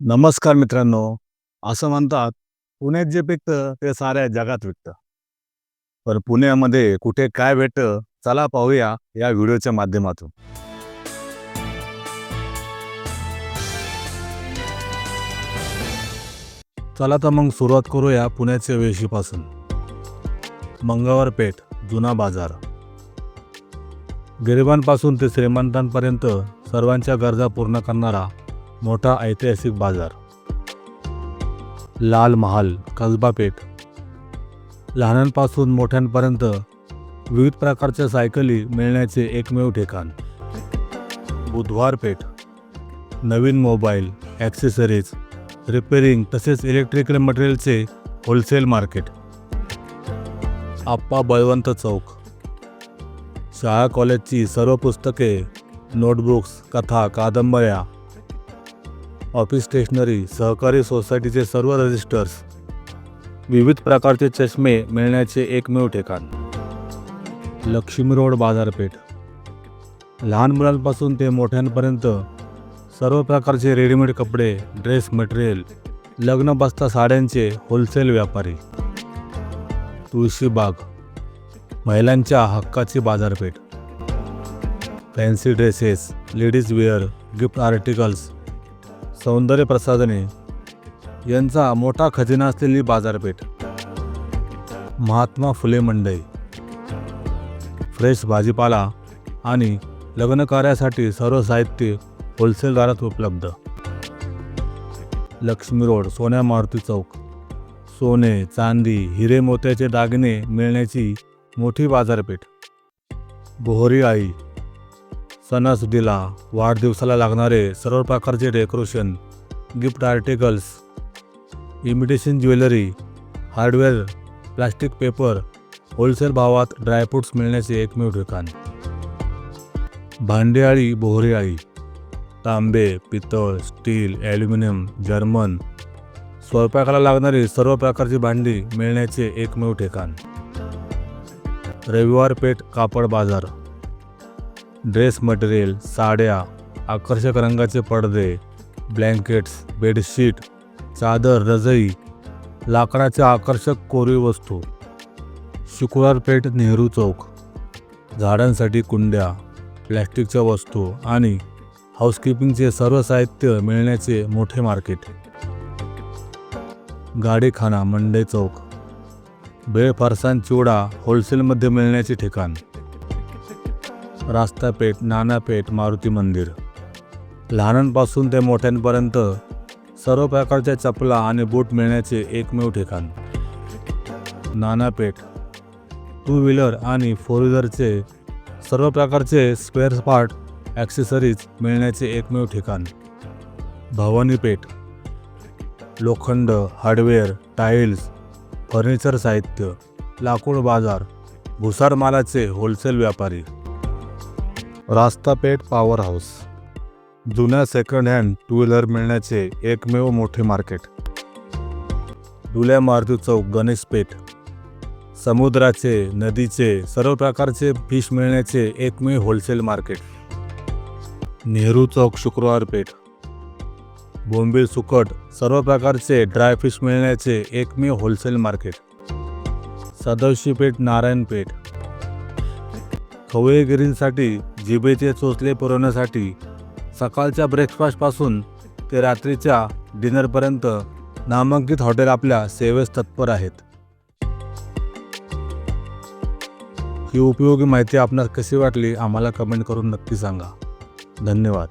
नमस्कार मित्रांनो. असं म्हणतात पुण्यात जे पिकतं ते साऱ्या जगात विकतं. पण पुण्यामध्ये कुठे काय भेटतं चला पाहूया या व्हिडिओच्या माध्यमातून. चला तर मग सुरुवात करूया पुण्याच्या वेशीपासून. मंगळवार पेठ जुना बाजार. गरिबांपासून ते श्रीमंतांपर्यंत सर्वांच्या गरजा पूर्ण करणारा मोठा ऐतिहासिक बाजार. लाल महाल कसबा पेठ लहानांपासून मोठ्यांपर्यंत विविध प्रकारच्या सायकली मिळण्याचे एकमेव ठिकाण. बुधवार पेठ नवीन मोबाईल ॲक्सेसरीज रिपेरिंग तसेच इलेक्ट्रिकल मटेरियलचे होलसेल मार्केट आप्पा बळवंत चौक. शाळा कॉलेजची सर्व पुस्तके नोटबुक्स कथा कादंबऱ्या ऑफिस स्टेशनरी सहकारी सोसायटीचे सर्व रजिस्टर्स. विविध प्रकारचे चष्मे मिळण्याचे एकमेव ठिकाण. लक्ष्मी रोड बाजारपेठ. लहान मुलांपासून ते मोठ्यांपर्यंत सर्व प्रकारचे रेडीमेड कपडे ड्रेस मटेरियल लग्न बसता साड्यांचे होलसेल व्यापारी. तुळशीबाग महिलांच्या हक्काची बाजारपेठ. Fancy dresses ladies wear gift articles सौंदर्य प्रसाधने यांचा मोठा खजिना असलेली बाजारपेठ. महात्मा फुले मंडई. फ्रेश भाजीपाला आणि लग्नकार्यासाठी सर्व साहित्य होलसेल दरात उपलब्ध. लक्ष्मी रोड सोन्या मारुती चौक. सोने चांदी हिरे मोत्याचे दागिने मिळण्याची मोठी बाजारपेठ. बोहरी आई सणासुदीला वाढदिवसाला लागणारे सर्व प्रकारचे decoration gift articles imitation jewellery hardware plastic paper wholesale भावात ड्रायफ्रुट्स मिळण्याचे एकमेव ठिकाण. भांडेआळी बोहरेआळी तांबे पितळ स्टील ॲल्युमिनियम जर्मन स्वयंपाकाला लागणारी सर्व प्रकारची भांडी मिळण्याचे एकमेव ठिकाण. रविवार पेठ कापड बाजार. ड्रेस मटेरियल साड्या आकर्षक रंगाचे पडदे ब्लँकेट्स बेडशीट चादर रजई लाकडाच्या आकर्षक कोरीव वस्तू शुक्रवार पेठ नेहरू चौक झाडांसाठी कुंड्या प्लॅस्टिकच्या वस्तू आणि हाऊसकीपिंगचे सर्व साहित्य मिळण्याचे मोठे मार्केट. गाडीखाना मंडे चौक. बेळ चिवडा होलसेलमध्ये मिळण्याचे ठिकाण. रास्तापेठ नानापेठ मारुती मंदिर. लहानांपासून ते मोठ्यांपर्यंत सर्व प्रकारच्या चपला आणि बूट मिळण्याचे एकमेव ठिकाण. नानापेठ टू व्हीलर आणि फोर व्हीलरचे सर्व प्रकारचे स्पेअर पार्ट ॲक्सेसरीज मिळण्याचे एकमेव ठिकाण. भवानीपेठ लोखंड हार्डवेअर टाईल्स फर्निचर साहित्य लाकूड बाजार भुसार मालाचे होलसेल व्यापारी. रास्तापेठ पॉवर हाऊस जुन्या सेकंड हँड टू व्हीलर मिळण्याचे एकमेव मोठे मार्केट डुल्या मारुती चौक गणेश पेठ समुद्राचे नदीचे सर्व प्रकारचे फिश मिळण्याचे एकमेव होलसेल मार्केट नेहरू चौक शुक्रवार पेठ. बोंबील सुकट सर्व प्रकारचे ड्राय फिश मिळण्याचे एकमेव होलसेल मार्केट सदवशी पेठ नारायण पेठ. खवळेगिरींसाठी जिभेचे चोचले पुरवण्यासाठी सकाळच्या ब्रेकफास्टपासून ते रात्रीच्या डिनरपर्यंत नामांकित हॉटेल आपल्या सेवेस तत्पर आहेत. ही उपयोगी माहिती आपणास कशी वाटली आम्हाला कमेंट करून नक्की सांगा. धन्यवाद.